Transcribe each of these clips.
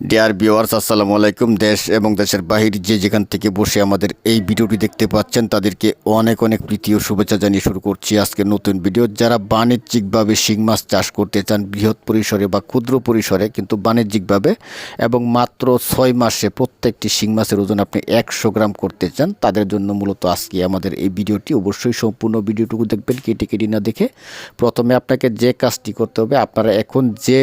Dear viewers আসসালামু আলাইকুম দেশ এবং দেশের বাহির যে যেখান থেকে বসে আমাদের এই ভিডিওটি দেখতে পাচ্ছেন তাদেরকে অনেক অনেক প্রীতি ও শুভেচ্ছা জানিয়ে শুরু করছি আজকে নতুন ভিডিও যারা বাণিজ্যিকভাবে শিং মাছ চাষ করতে চান বৃহৎ পরিসরে বা ক্ষুদ্র পরিসরে কিন্তু বাণিজ্যিকভাবে এবং মাত্র ছয় মাসে প্রত্যেকটি শিং মাছের ওজন আপনি একশো গ্রাম করতে চান তাদের জন্য মূলত আজকে আমাদের এই ভিডিওটি অবশ্যই সম্পূর্ণ ভিডিওটুকু দেখবেন কেটে কেটে না দেখে প্রথমে আপনাকে যে কাজটি করতে হবে আপনারা এখন যে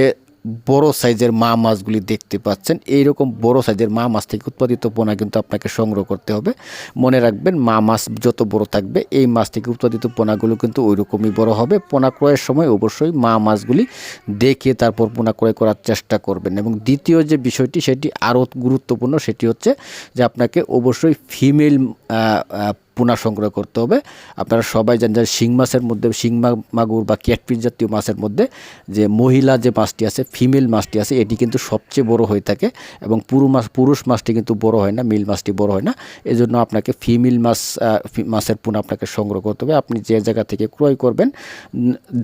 বড় সাইজের মা মাছগুলি দেখতে পাচ্ছেন। এইরকম বড় সাইজের মা মাছ থেকে উৎপাদিত পোনা কিন্তু আপনাকে সংগ্রহ করতে হবে। মনে রাখবেন, মা মাছ যত বড় থাকবে, এই মাছ থেকে উৎপাদিত পোনাগুলো কিন্তু ওই রকমই বড় হবে। পোনা ক্রয়ের সময় অবশ্যই মা মাছগুলি দেখে তারপর পোনা ক্রয় করার চেষ্টা করবেন। এবং দ্বিতীয় যে বিষয়টি, সেটি আরও গুরুত্বপূর্ণ, সেটি হচ্ছে যে আপনাকে অবশ্যই ফিমেল পোনা সংগ্রহ করতে হবে। আপনারা সবাই জানেন যে শিং মাছের মধ্যে শিংমা মাগুর বা ক্যাটফিস জাতীয় মাছের মধ্যে যে মহিলা যে মাছটি আছে, ফিমেল মাছটি আছে, এটি কিন্তু সবচেয়ে বড় হয়ে থাকে এবং পুরু মাছ, পুরুষ মাছটি কিন্তু বড় হয় না, মিল মাছটি বড় হয় না। এজন্য আপনাকে ফিমেল মাছ মাছের পোনা আপনাকে সংগ্রহ করতে হবে। আপনি যে জায়গা থেকে ক্রয় করবেন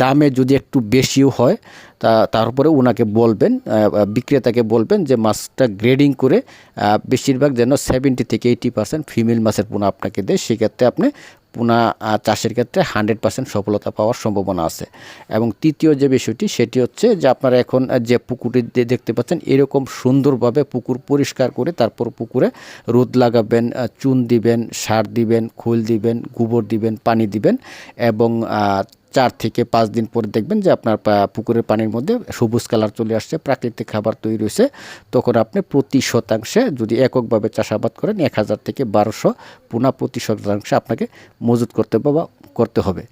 দামে যদি একটু বেশিও হয়, তা, তারপরে ওনাকে বলবেন বিক্রেতাকে বলবেন যে মাছটা গ্রেডিং করে বেশিরভাগ যেন সেভেন্টি থেকে এইটি পার্সেন্ট ফিমেল মাছের পোনা আপনাকে দেয়। সেক্ষেত্রে আপনি পোনা চাষের ক্ষেত্রে হান্ড্রেড পার্সেন্ট সফলতা পাওয়ার সম্ভাবনা আছে। এবং তৃতীয় যে বিষয়টি, সেটি হচ্ছে যে আপনারা এখন যে পুকুরটি দেখতে পাচ্ছেন, এরকম সুন্দরভাবে পুকুর পরিষ্কার করে তারপর পুকুরে রোদ লাগাবেন চুন দিবেন, সার দিবেন, খোল দিবেন, গোবর দিবেন, পানি দিবেন এবং চার থেকে পাঁচ দিন পরে দেখবেন যে আপনার পুকুরের পানির মধ্যে সবুজ কালার চলে আসছে, প্রাকৃতিক খাবার তৈরি হয়েছে। তখন আপনি প্রতি শতাংশে যদি এককভাবে চাষাবাদ করেন, এক হাজার থেকে বারোশো পুনা প্রতি শতাংশে আপনাকে মজুত করতে হবে বা করতে হবে।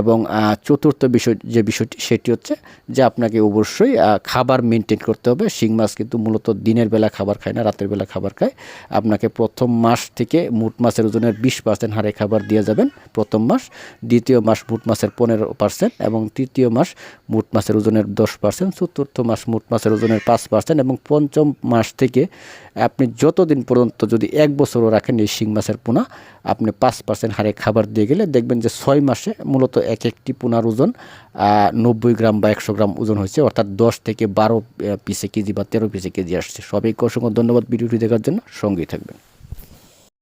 এবং চতুর্থ বিষয়, যে বিষয়টি, সেটি হচ্ছে যে আপনাকে অবশ্যই খাবার মেনটেন করতে হবে। শিং মাছ কিন্তু মূলত দিনের বেলা খাবার খায় না, রাতের বেলা খাবার খায়। আপনাকে প্রথম মাস থেকে মুট মাছের ওজনের বিশ পার্সেন্ট হারে খাবার দিয়ে যাবেন প্রথম মাস। দ্বিতীয় মাস মুট মাছের পনেরো পার্সেন্ট এবং তৃতীয় মাস মুট মাসের ওজনের দশ পার্সেন্ট চতুর্থ মাস মুট মাসের ওজনের পাঁচ পার্সেন্ট এবং পঞ্চম মাস থেকে আপনি যতদিন পর্যন্ত যদি এক বছরও রাখেন এই শিং মাছের পোনা, আপনি পাঁচ পার্সেন্ট হারে খাবার দিয়ে গেলে দেখবেন যে ছয় মাসে মূলত এক একটি পোনার ওজন নব্বই গ্রাম বা একশো গ্রাম ওজন হয়েছে, অর্থাৎ দশ থেকে বারো পিসে কেজি বা তেরো পিসে কেজি আসছে। সবাইকে অসংখ্য ধন্যবাদ ভিডিওটি দেখার জন্য। সঙ্গেই থাকবেন।